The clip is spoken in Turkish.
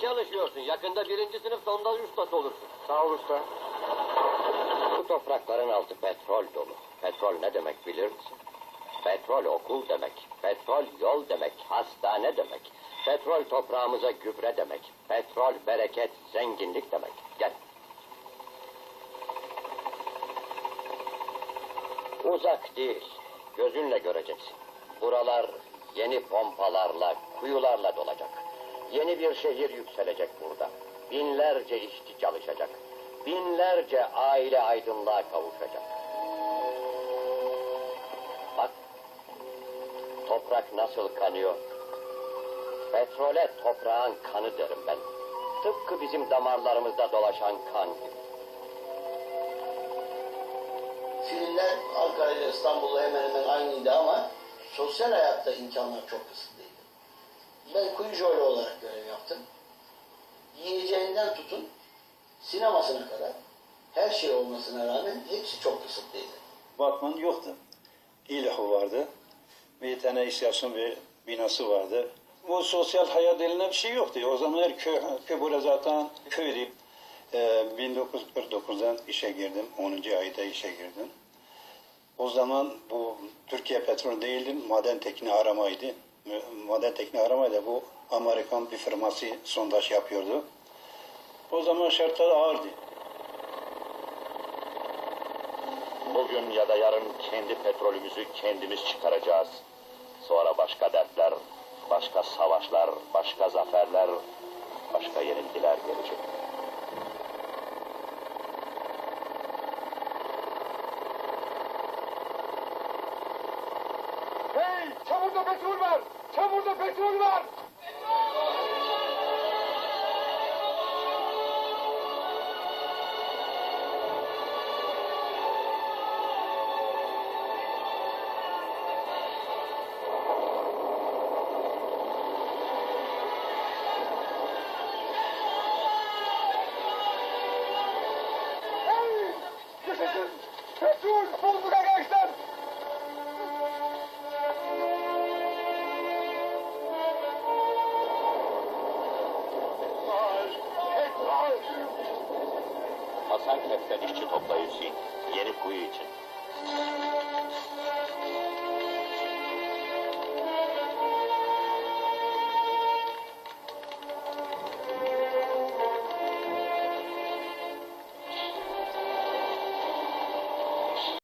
çalışıyorsun. Yakında birinci sınıf sondaj ustası olursun. Sağ ol usta. Bu toprakların altı petrol dolu. Petrol ne demek bilir misin? Petrol okul demek. Petrol yol demek. Hastane demek. Petrol toprağımıza gübre demek. Petrol bereket, zenginlik demek. Gel. Uzak değil. Gözünle göreceksin. Buralar yeni pompalarla, kuyularla dolacak. Yeni bir şehir yükselecek burada. Binlerce işçi çalışacak. Binlerce aile aydınlığa kavuşacak. Bak, toprak nasıl kanıyor. Petrole toprağın kanı derim ben. Tıpkı bizim damarlarımızda dolaşan kan gibi. Filmler Ankara ile İstanbul'la hemen hemen aynıydı ama sosyal hayatta imkanlar çok kısıtlıydı. Ben kuyucuyla olarak görev yaptım. Yiyeceğinden tutun sinemasına kadar her şey olmasına rağmen hepsi çok kısıtlıydı. Batman yoktu. İlahı vardı. Bir tane istasyon ve binası vardı. Bu sosyal hayat denilen bir şey yoktu. O zaman köy, köy burada zaten köydü. Ee, 1949'dan işe girdim. 10. ayda işe girdim. O zaman bu Türkiye Petrol değildi, maden tekniği aramaydı. Maden tekniği aramaydı. Bu Amerikan bir firması sondaj yapıyordu. O zaman şartlar ağırdı. Bugün ya da yarın kendi petrolümüzü kendimiz çıkaracağız. Sonra başka dertler, başka savaşlar, başka zaferler, başka yenilgiler gelecek. Hey! Çamurda petrol var! Çamurda petrol var! Kef'ten işçi topla Hüseyin. Yeni kuyu için.